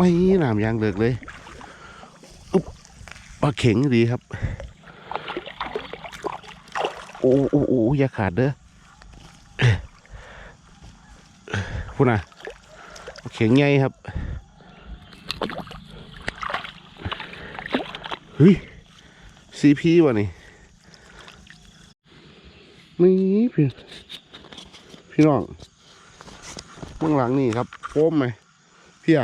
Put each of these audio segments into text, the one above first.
ไม่น้ำยางเลิกเลยอุ๊บปลาเข็งดีครับ โอ้โอ้โอ้อย่าขาดเด้อพูดนะปลาเข็งใหญ่ครับเฮ้ยซีพีวะนี่นี่พี่พี่น้องเบื้องหลังนี่ครับโฟมไหมพี่ย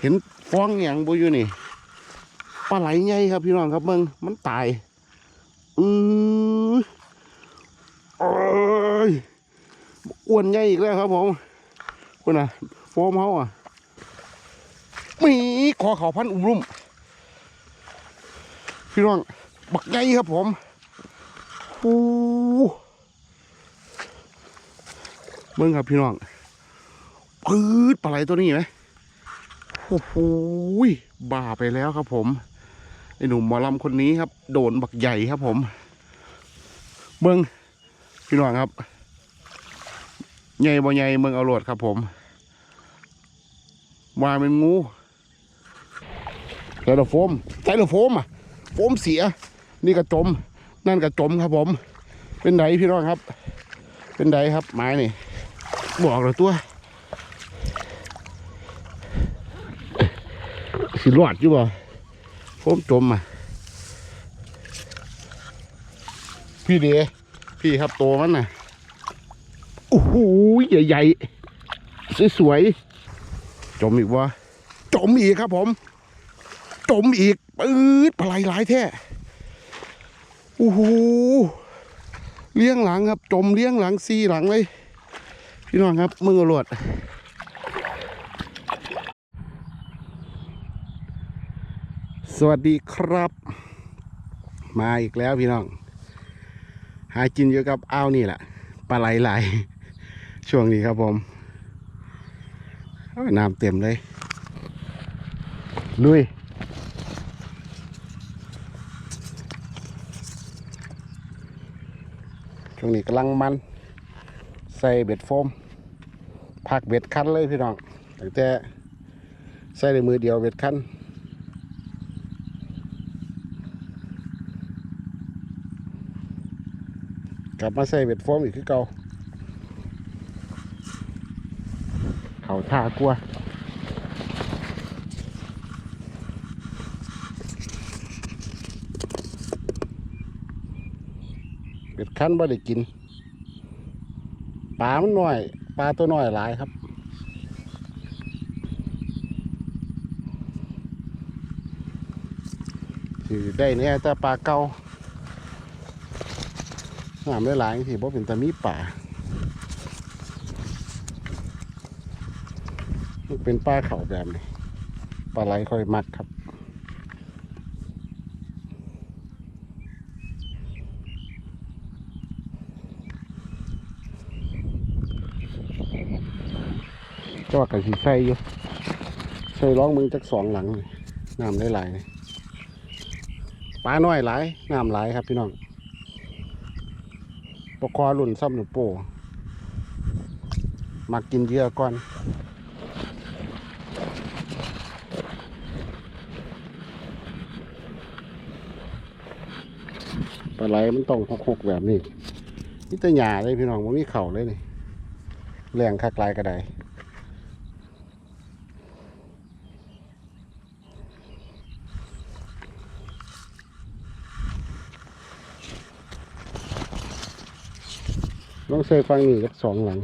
เห็นฟองอย่างบุอยู่นี่ปลาไหลใหญ่ครับพี่น้องครับเมืองมันตายอือโอ้ยอ้วนใหญ่อีกแล้วครับผมคุณน่ะโฟมเขาอะมีคอเขาพันอุ้มรุ่มพี่น้องบักใหญ่ครับผมโอ้เมืองครับพี่น้องปืดปลาไหลตัวนี้ไหม โอ้โหบ้าไปแล้วครับผมไอหนุ่มหมอลำคนนี้ครับ โดนบักใหญ่ครับผม เมืองพี่น้องครับใหญ่บ่ใหญ่เมืองเอาโหลดครับผมว่าเป็นงูใส่ละโฟมใส่ละโฟมอะโฟมเสีย นี่ก็จม นั่นก็จมครับผม เป็นไดพี่น้องครับ เป็นไดครับไม้นี่บอกเลยตัว สิรอดอยู่บ่โฟมจมอะพี่เดพี่ครับโตมันน่ะโอ้โหใหญ่ๆสวยๆจมอีกวะจมอีกครับผม จมอีกปื๊ดปลาไหลหลายแท้โอ้โหเลี้ยงหลังครับ จมเลี้ยงหลังซีหลังเลยพี่น้องครับมือหลวด สวัสดีครับ มาอีกแล้วพี่น้อง หากินอยู่กับอ้าวนี่แหละปลาไหลไหลช่วงนี้ครับผมน้ำเต็มเลย ลุยช่วงนี้กำลังมัน ใส่เบ็ดโฟมพักเบ็ดคันเลยพี่น้องตั้งแต่ใส่ในมือเดียวเบ็ดคัน กลับมาใส่เบ็ดโฟมอีกคือเก่าเขาท่ากลัวเบ็ดคันบ่ได้กินปลามันน้อยปลาตัวน้อยหลายครับสิได้เนี่ยแต่ปลาเก่า น้ำหลายๆสิบ่เป็นตามีป่าเป็นปลาเขาแบบนี้ปลาไหลค่อยมักครับก็ว่ากันสิใส่อยู่ใส่ร้องมึงจักสองหลังนี่น้ำหลายๆนี่ปลาน้อยหลายน้ำหลายครับพี่น้อง ปกคอหลุ่นซ้ำหนูโปมากินเยื่อก่อนปลาไหลมันต้องหกๆแบบนี้นี่แต่หยาเลยพี่น้องมันมีเข่าเลยนี่แรงคักลายกระได ลองใส่ฟังนี่กับสองหลัง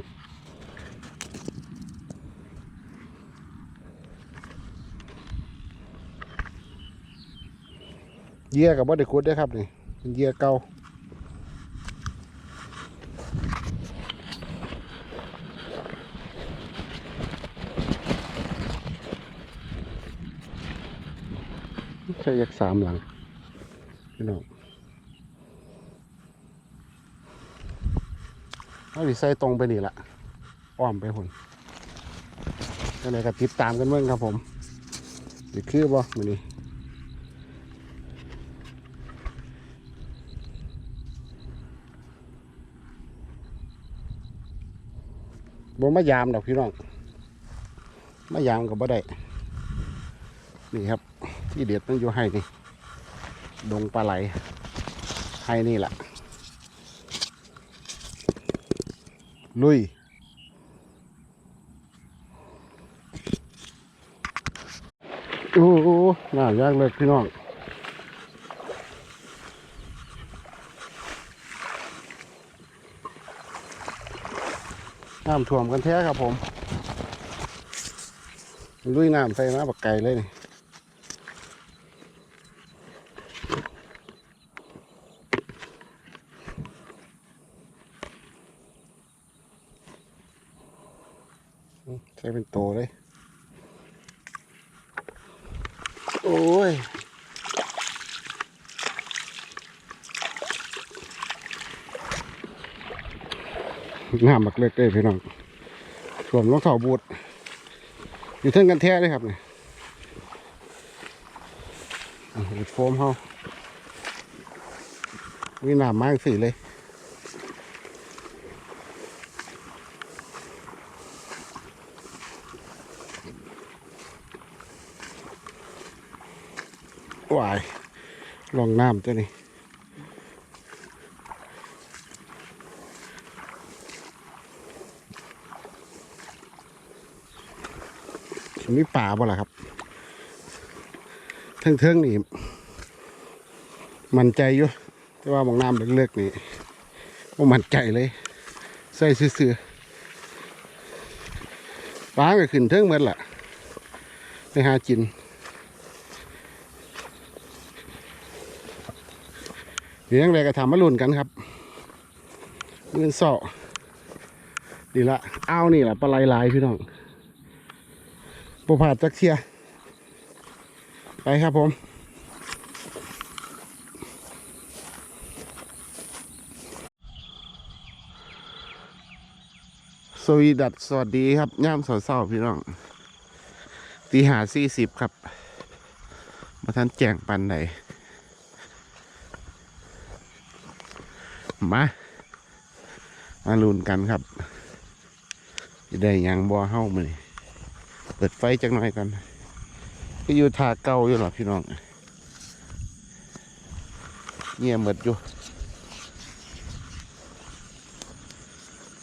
เยื่อกับบ่ได้ขุดเด้ครับนี่เป็นเยื่อเก่าใช่ยักสามหลังพี่น้อง เอาดิใส่ตรงไปนี่แหละอ้อมไปหุ่นก็เลยก็ติดตามกันเมื่อครับผมดิคือบ่มือนี้บ่มายามดอกพี่น้องมายามกับบ่ได้นี่ครับ ที่เด็ดมันอยู่ให้นี่ ดงปลาไหลให้นี่แหละ ลุย โอ้โหน่ายากเลยพี่น้องน้ำท่วมกันแท้ครับผมลุยน้ำใส่มาบักไก่เลยนี่ ใส่เป็นโตเลย โอ้ยน้ำบักเล็กเลยพี่น้องส่วนรองเท้าบูดอยู่เทิงกันแท้เลยครับเนี่ยโฟมเขามีน้ำมากสิเลย วายลอง น้ำตัวนี้มีป่าบ่ล่ะครับเทิงๆนี่ มันใจอยู่ แต่ว่ามองน้ำเลือกๆนี่ว่ามันใจเลย ใส่เสื้อๆป้าก็ขึ้นเทิงหมดล่ะ ไปหากิน ดี๋ยวยังไงก็ทำมาลุ่นกันครับเงินสอดีละอ้าวนี่แหละปลาไหลลายพี่น้องประพาดจักเทียไปครับผมสวีดัสสวัสดีครับย่ามสาวเศร้าพี่น้องตีหาสี่สิบครับมาท่านแจงปันไหน มา มาลุ้นกันครับจะได้ยังบัวเฮ้ามานี่เปิดไฟจักหน่อยกัน ก็อยู่ทาเก่าอยู่หรอพี่น้องเงียบหมดอยู่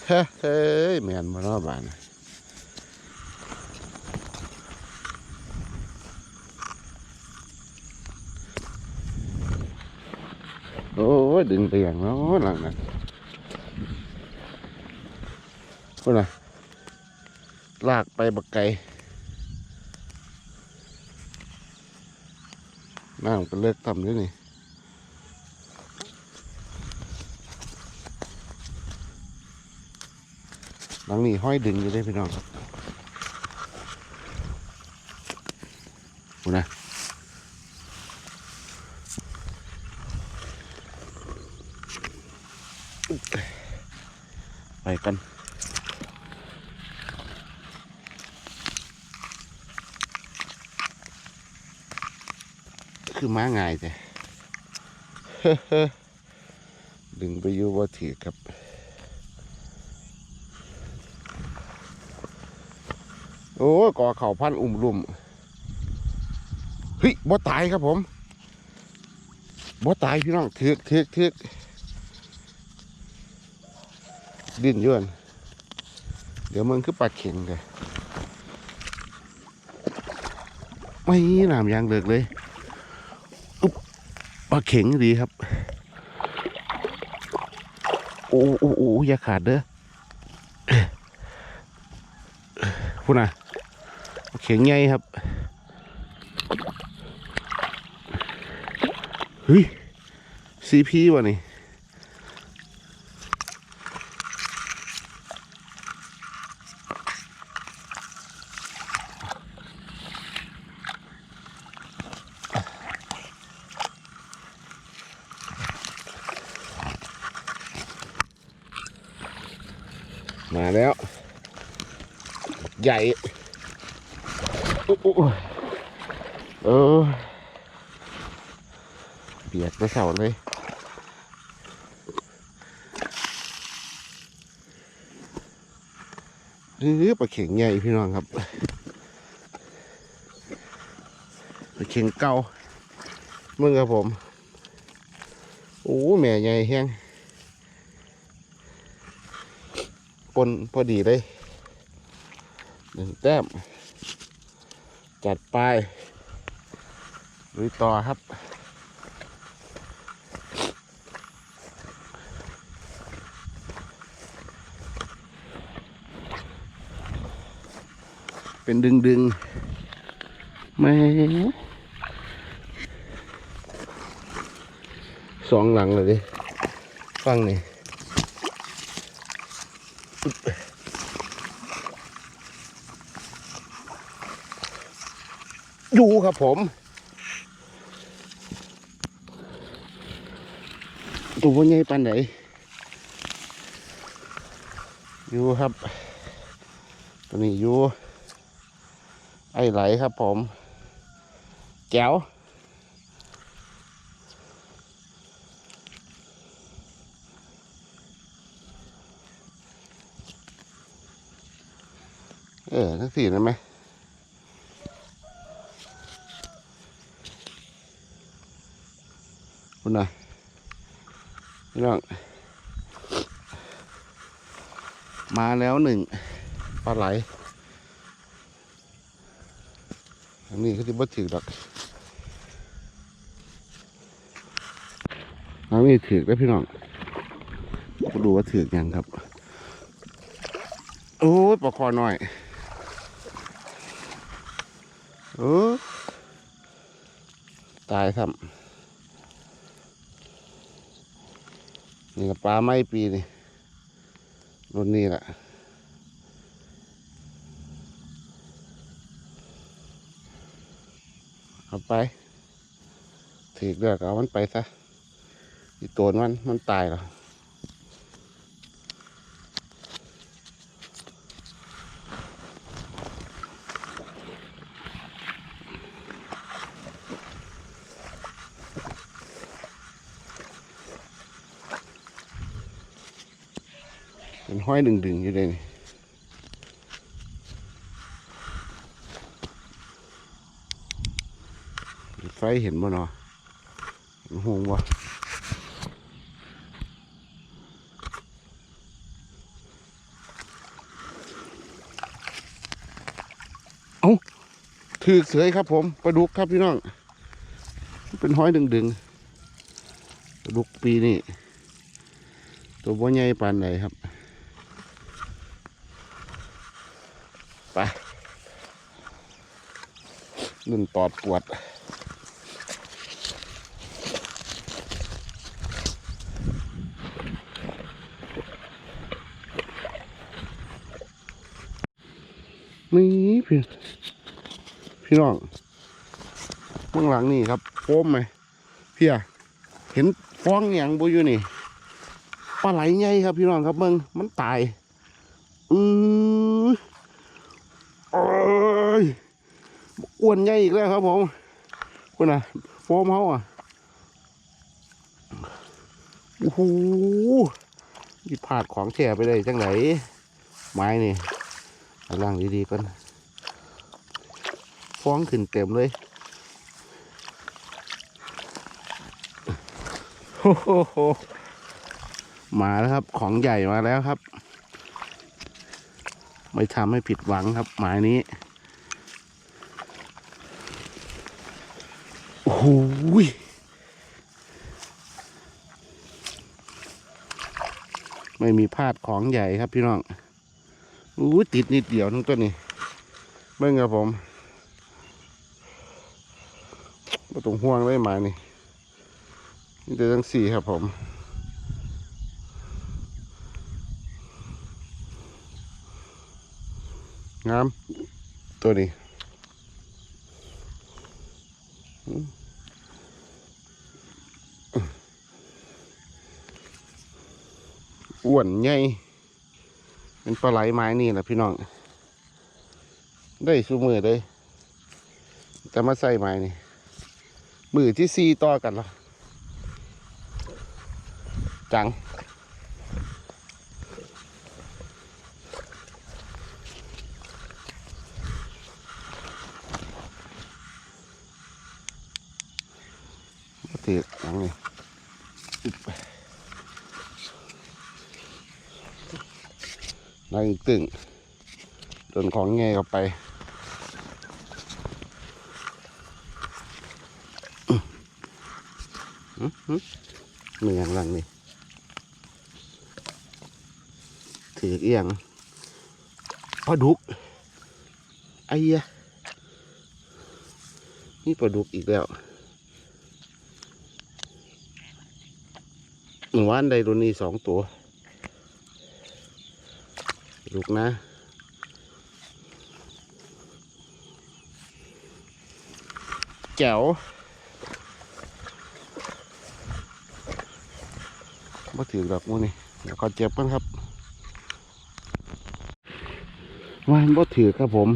เฮ้เฮ้ยแมนมารอบาน ยดึงไปอย่างเนาะหลังนั้นพูดนะลากไปบักไก่น้ำก็เลิกต่ำด้วยนี่หลังนี้ห้อยดึงอยู่ได้พี่น้องครับดูนะ ไปกันคือม้าง่ายแต่ดึงไปอยู่ว่าถือครับโอ้ก่อเข่าพันอุ่มลุ่มเฮ้ยบ่ตายครับผมบ่ตายพี่น้องเถือกเถือกเถือก ดิ้นอยืนเดี๋ยวมันคือปลาเข็งเลยไม่น้ำยางเลิกเลยอุ๊บปลาเข็งดีครับ โอ้โอ้โอ้อย่าขาดเด้อพูดนะเขียงใหญ่ครับเฮ้ยซีพีวะนี่ ใหญ่ เออเปียกไปเสาเลยนี่ปลาเข่งใหญ่พี่น้องครับเข่งเก่ามึงครับผมโอ้แม่ใหญ่แห้งปนพอดีเลย แต้ม จัดไปลุยต่อครับ เป็นดึงดึงไม่สองหลังเลยดิฟังนี่ อยู่ครับผม ตัวใหญ่ปานไหนอยู่ครับ ตัวนี้อยู่ ไอ้ไหลครับผม แจ๋วเออทั้งสี่ได้ไหม คุณนะพี่น้องมาแล้วหนึ่งปลาไหลอันนี้ก็ที่บ่ถือดอกอันนี้ถือได้พี่น้องมาดูว่าถือยังครับ โอ้ยปลาคอหน่อยเออตายซ้ำ นี่ก็ปลาไม้ปีนี่รุ่นนี้แหละเอาไปถือเลือกเอามันไปซะอีตัวมันมันตายแล้ว ห้อยดึงๆอยู่เลยนี่ไฟเห็นบ่เนาะเห็นหงบ่เอาถือเสยครับผมปลาดุกครับพี่น้อง เป็นห้อยดึงๆปลาดุกปีนี่ตัวบ่ใหญ่ปานใดครับ ไปนุ่นตอดปวด นี่พี่พี่น้องเบื้องหลังนี่ครับโฟมไหมเพี่ยเห็นฟองอย่างบุอยู่นี่ปลาไหลใหญ่ครับพี่น้องครับเมืองมันตายอือโอ้ยอ้ วนใหญ่อีกแล้วครับผมคุณน่ะโฟมเขาอะโอ้โหนี่พลาดของแช่ไปได้จังไหนไม้นี่ล่างดีๆก่อนฟ้องขึ้นเต็มเลยโอ้โหมาแล้วครับ ของใหญ่มาแล้วครับ ไม่ทำให้ผิดหวังครับ หมายนี้ โอ้โหยไม่มีพลาดของใหญ่ครับพี่น้องอู้ติดนิดเดียวทั้งต้นนี่เบิ่งครับผมมาตรงห่วงเลยหมานี่นี่แต่ทั้งสี่ครับผมงามตัวนี้ อ้วนใหญ่เป็นปลาไหลไม้นี่แหละพี่น้อง ได้สูมือเลยจะมาใส่ไม้นี่ มือที่ซีต่อกันแล้วจังก็ถือหลังนี่อึ๊บ นั่งตึงโดนของแง่เข้าไปอื้อหือเหมือนหลังนี่ถือเอียงปลาดุกไอ้เหี้ยนี่ปลาดุกอีกแล้วหนึ่งวันใดตัวนี้สองตัว ลาดุกนะ แจ๋วมาถือดอกมูนี่เดี๋ยวขอเจ็บกันครับวานบ่ถือครับผม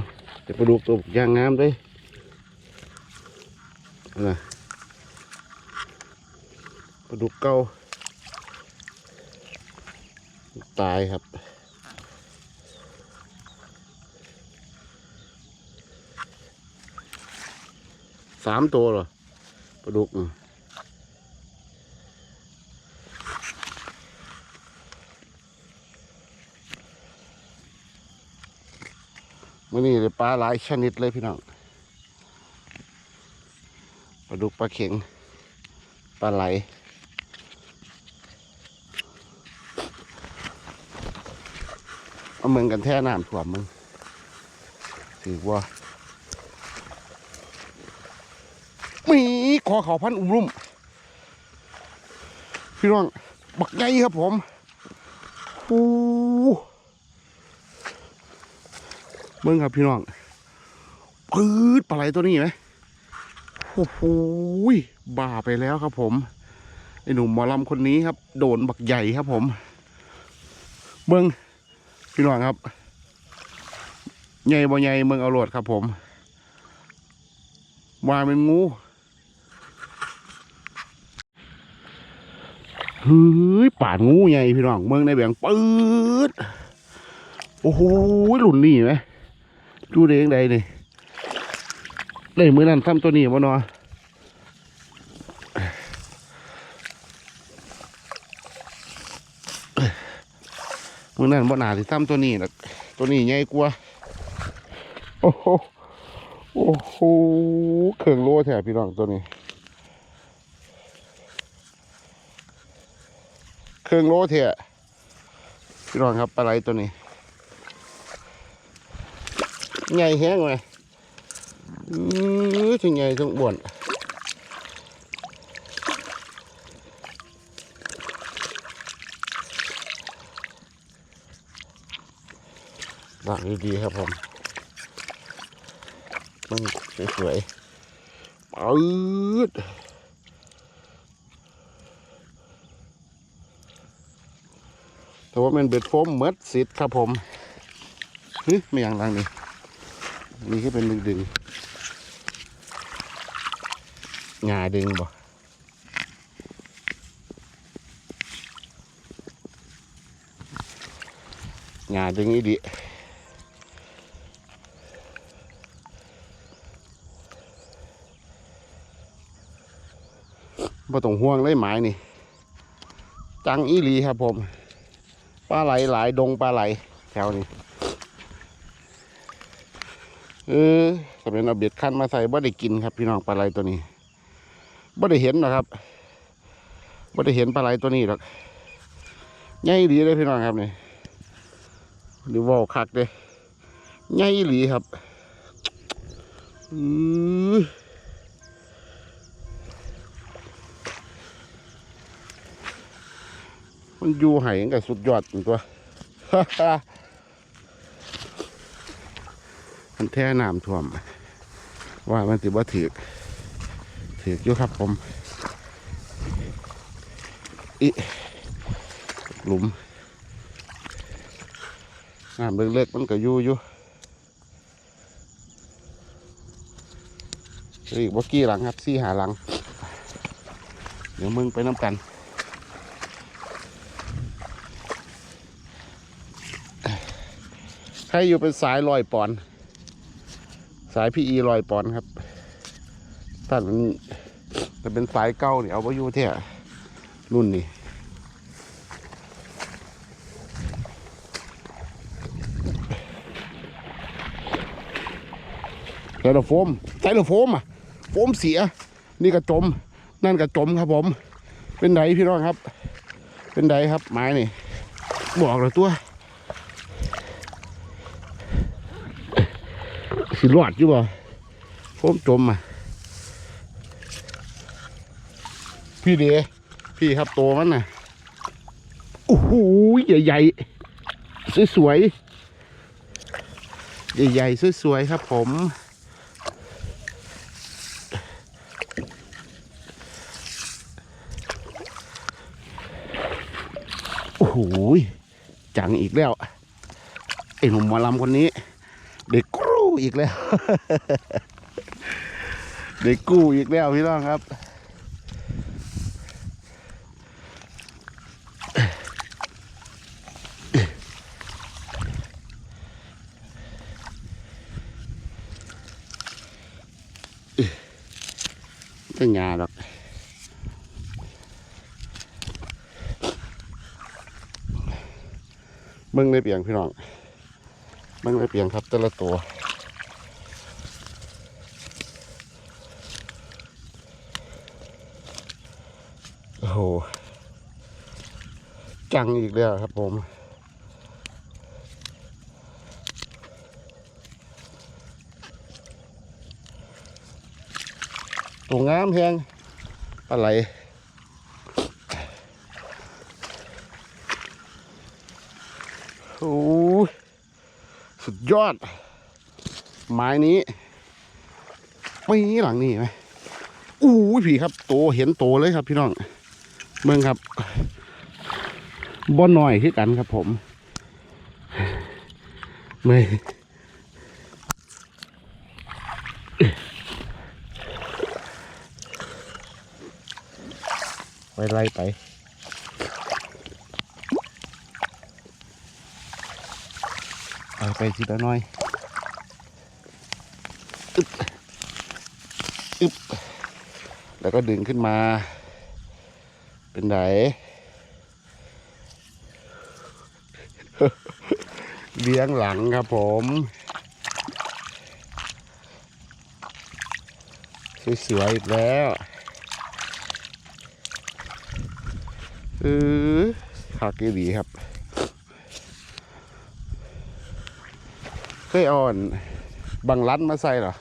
จะปดุกตัวย่างงามเลยนะปลาดุกเก่าตายครับ สามตัวเหรอปลาดุกมื่อนี้ปลาหลายชนิดเลยพี่น้องปลาดุกปลาเข็งปลาไหลเอาเมืองกันแท่น้ำถ่วมมึงถือว่า มีขอเขาพันอุ้มรุ่ม พี่น้อง บักใหญ่ครับผมโอ้เบิ่งครับพี่น้องปืดปลาไหลตัวนี้ไหมโอ้โหบ้าไปแล้วครับผมไอหนุ่มหมอลำคนนี้ครับ โดนบักใหญ่ครับผม เบิ่งพี่น้องครับ ใหญ่บ่ใหญ่เมืองเอาโหลดครับผมว่าเป็นงู ฮ้ยป่านงูใหญ่พี่น้องเมืองในแบงปืดโอ้โหหลุนนี่ไหมดูเด้งใดนี่เลยมือนั้นทำตัวนี้บ่นาะมือนั้นบ่หนาสิทำตัวนี้นะตัวนี้ใหญ่กว่าโอ้โหโอ้โหเครื่องโล่แถบพี่น้องตัวนี้ เค รื่องโลเถอะพี่น้องครับปลาไหลตัวนี้ใหญ่แห้งเลยอือถึงใหญ่ถึงบ่วนวางดีๆครับผม มันสวยๆปื๊ด แต่ว่ามันเบ็ดโฟมเมดสิทธิ์ครับผมฮึไม่อย่างรังนี่นี่คือเป็นดึงดึงงาดึงบ่งาดึงอีดิบ่ต้องห่วงเลยหมายนี่ จังอีลีครับผม ปลาไหลหลายดงปลาไหลแถวนี้เออสมัยเอาเบ็ดขั้นมาใส่บ่ได้กินครับ พี่น้องปลาไหลตัวนี้บ่ได้เห็นนะครับบ่ได้เห็นปลาไหลตัวนี้หรอกใหญ่ดีเลยพี่น้องครับนี่หรือว่าคักเลยใหญ่หลีครับอือ มันอยู่ไห่กับสุดยอดตัวมันแท่น้ำท่วม ว่ามันติว่าถือถืออยู่ครับผมอิหลุมน้ำเล็กๆมันก็อยู่อยู่อีกบ่กี่หลังครับสี่หาหลัง เดี๋ยวมึงไปน้ำกัน ใค รอยู่เป็นสายลอยปอน สายพีอีลอยปอนครับท่ามันแต่เป็นสายเก่านี่ยเอาไว้อยู่แท้รุ่นนี้ใส่ละโฟมใส่ละโฟมอะ โฟมเสีย นี่กระจม นั่นกระจมครับผม เป็นไดพี่น้องครับ เป็นไดครับไม้นี่บอกเลยตัว สิรอดอยู่บ่โฟมจมอะพี่เดพี่ครับโตมันน่ะโอ้โหใหญ่ๆสวยๆใหญ่ๆสวยๆครับผมโอ้โหจังอีกแล้วไอ้หนุ่มหมอลำคนนี้ เด็ก อีกแล้วเด็กกู้อีกแล้วพี่น้องครับเป็นยาหรอกเบิ่งได้เปียงพี่น้องเบิ่งได้เปียงครับแต่ละตัว โอ้โห จังอีกแล้วครับผมตัวงามแพงปลาไหลโอ้สุดยอด ไม้นี้ไม่หลังนี่ไหมอู้ยผีครับ โตเห็นโตเลยครับพี่น้อง เมืองครับบ่อน้อยที่กันครับผมไม่ไปไล่ไปไปไปทีละหน้อยอึบอึบแล้วก็ดึงขึ้นมา เป็นไหนเลี้ยงหลังครับผม สวยๆอีกแล้วเออขากีดีครับเคยอาอ่อน บังรัดมาใส่เหรอ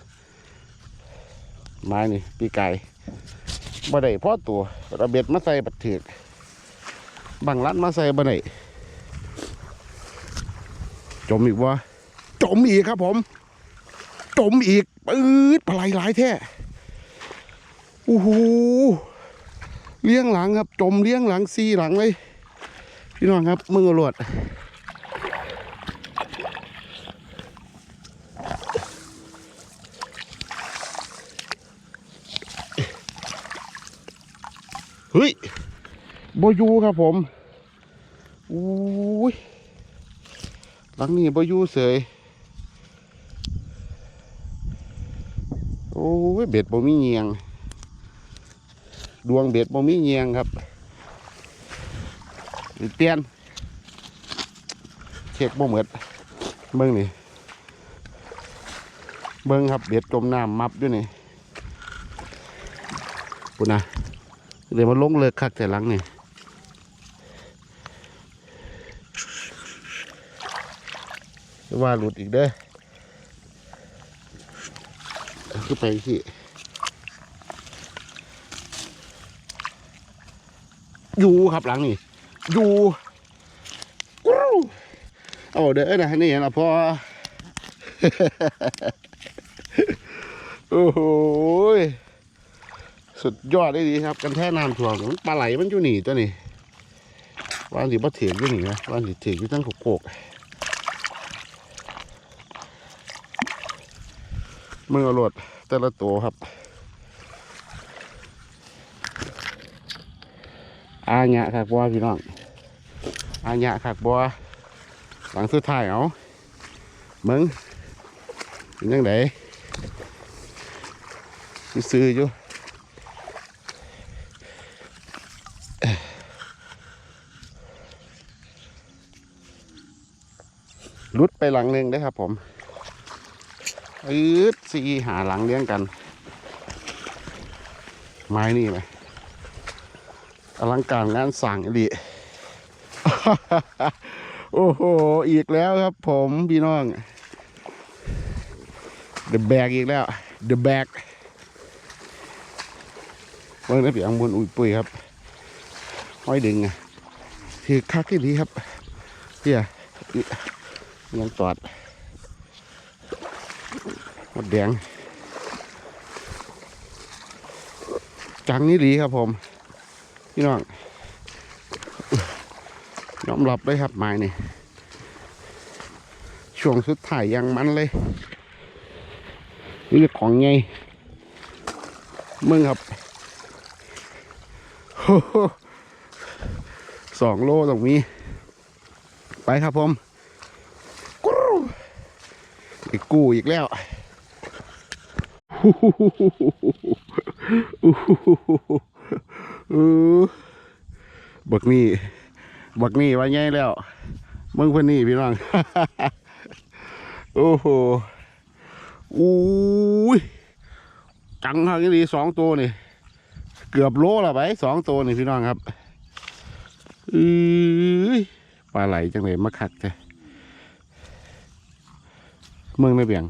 ไม้นี่ ปีไก่ บ่ได้พอตัวระเบ็ดมาใส่บัดเถือกบังรัดมาใส่บ่ได้จมอีกวะจมอีกครับผมจมอีกปื๊ดปลายหลายแท้โอ้โหเลี้ยงหลังครับ จมเลี้ยงหลังซีหลังเลยพี่น้องครับมือหลวด เฮ้ย บอยูครับผมอุ้ยหลังนี้บอยูเสยโอ้ยเบ็ดบ่มีเงียง ดวงเบ็ดบ่มีเงียงครับนี่เตียนเช็คบ่เหมือดเบิ่งนี่เบิ่งครับเบ็ดจมน้ำมับด้วยนี่ปุ่นนะเดี๋ยวมาลงเลิกคักแต่หลังนี่ ว่าหลุดอีกเด้อคือไปที่อยู่ครับหลังนี่อยู่เอาเด้อนะนี่นะพ่อโอ้โหสุดยอดได้ดีครับ กันแท่น้ำถ่วงปลาไหลมันอยู่หนีตัวนี้ว่านสิบ่เถียงอยู่หนีนะว่านสิเถียงอยู่ทั้งโขกโขก มือรดแต่ละตัวครับ อาญะครับบัวพี่น้อง อาญะครับบัวหลังสุดท้ายเอามึงเป็นยังไงซื้ออยู่รุดไปหลังหนึ่งได้ครับผม อืดสีหาหลังเลี้ยงกัน ไม้นี่ไหมอลังการงานสั่งอดีโอ้โห อีกแล้วครับผมพี่น้อง The Bag อีกแล้ว The Bag เมื่อได้เปียงบนอุ้ยปุยครับ ห้อยดึงไงคือคักที่ดีครับเพี่ยยังตอด มดแดง จังนี่ดีครับผมพี่น้องยอมรับเลยครับไม้นี่ช่วงสุดท้ายยังมันเลย นี่ของไงมึงครับสองโลตรงนี้ ไปครับผมกู้อีกแล้ว บักนี่บักนี่ว่าไงแล้วมึงเพื่อนนี่พี่น้อง โอ้โหอุ้ยจังครับนี่สองตัวนี่ เกือบโลละไปสองตัวนี่พี่น้องครับอือปลาไหลจังเลยมาคักจ้ะเมืองไม่เบี่ยง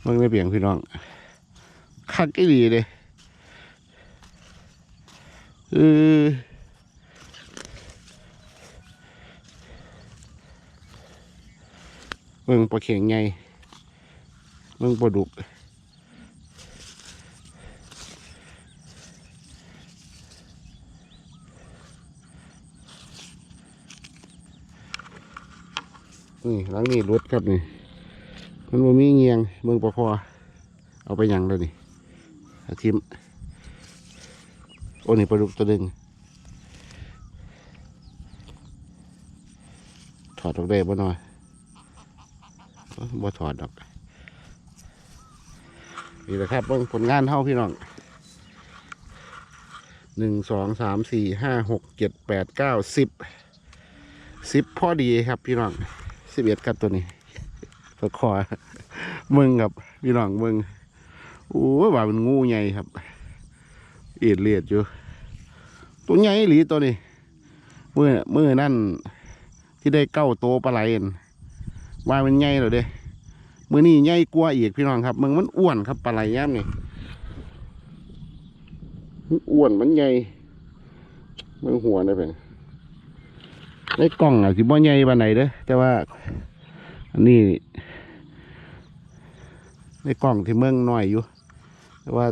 เมืองไม่เบี่ยงพี่น้องคักอีดีเลยเออเมืองปลาเข็งไงเมืองปลาดุกนี่หลังนี้รถครับนี่ มันบ่มีเงียงเมืองปลาคอเอาไปยังเลยนี่อาทิมโอ้นี่ปลาดุกตัวหนึ่งถอดออกได้บ่หน่อยบ่ถอดดอกนี่แหละครับเบิ่งผลงานเท่าพี่น้องหนึ่งสองสามสี่ห้าหกเจ็ดแปดเก้าสิบสิบพอดีครับพี่น้องสิบเอ็ดครับตัวนี้ ตัวคอมึงครับพี่น้องมึงโอ้ว่าเป็นงูใหญ่ครับ เอียดเลียดอยู่ ตัวใหญ่อีหลีตัวนี้เมื่อเมื่อนั่นที่ได้เก้าโตปลาไหลนั่นว่ามันใหญ่เลยเด้มือนี่ใหญ่กว่าอีกพี่น้องครับมึงมันอ้วนครับปลาไหลย่ำนี่มันอ้วนมันใหญ่มึงหัวนะเพื่อนในกล่องอะสิบ่ใหญ่ปานไหนเด้อแต่ว่า อันนี้ในกล่องที่เมืองหน้อยอยู่ แต่ว่า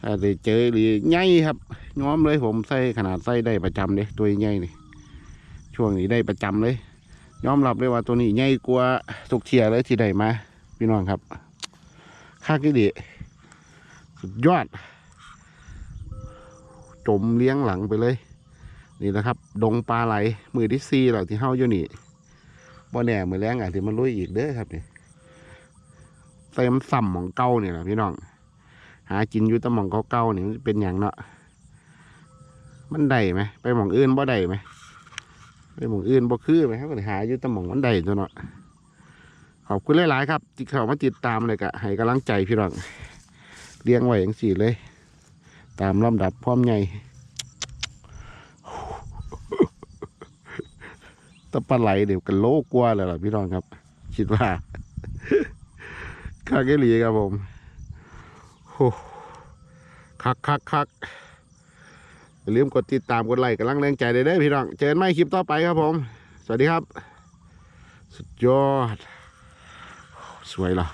ถ้าได้เจอหรือใหญ่ครับย้อมเลยผมใส่ขนาดใส่ได้ประจำเลยตัวใหญ่นี่ช่วงนี้ได้ประจำเลยยอมรับเลยว่าตัวนี้ใหญ่กว่าทุกเทียเลยที่ได้มาพี่น้องครับค่ากี่ดีสุดยอด จมเลี้ยงหลังไปเลย นี่นะครับ ดงปลาไหลมือที่ซีเหล่าที่เฮาอยู่นี่ บ่แน่มือแรงอาจจะมาลุยอีกเด้อครับนี่เต็มสัมของเก่าเนี่ยนะพี่น้อง หากินอยู่ตะหมองเก่าๆนี่มันเป็นอย่างเนาะมันได้ไหมไปหมองอื่นบ่ได้ไหมไปหมองอื่นบ่คือไหมครับหาอยู่ตะหมองมันใดตัวเนาะขอบคุณหลายๆครับที่เข้ามาติดตามเลยกะให้กำลังใจพี่น้องเลี้ยงไว้อย่างสี่เลย ตามลำดับพร้อมใหญ่ ตะปลาไหลเดี๋ยวกันโลกว่าเลยล่ะพี่น้องครับ คิดว่าคักเอหลีครับผมโอ้คักคักคักอย่าลืมกดติดตามกดไลค์กำลังแรงใจได้เด้พี่น้อง เจอกันใหม่คลิปต่อไปครับผม สวัสดีครับ สุดยอด สวยเหรอ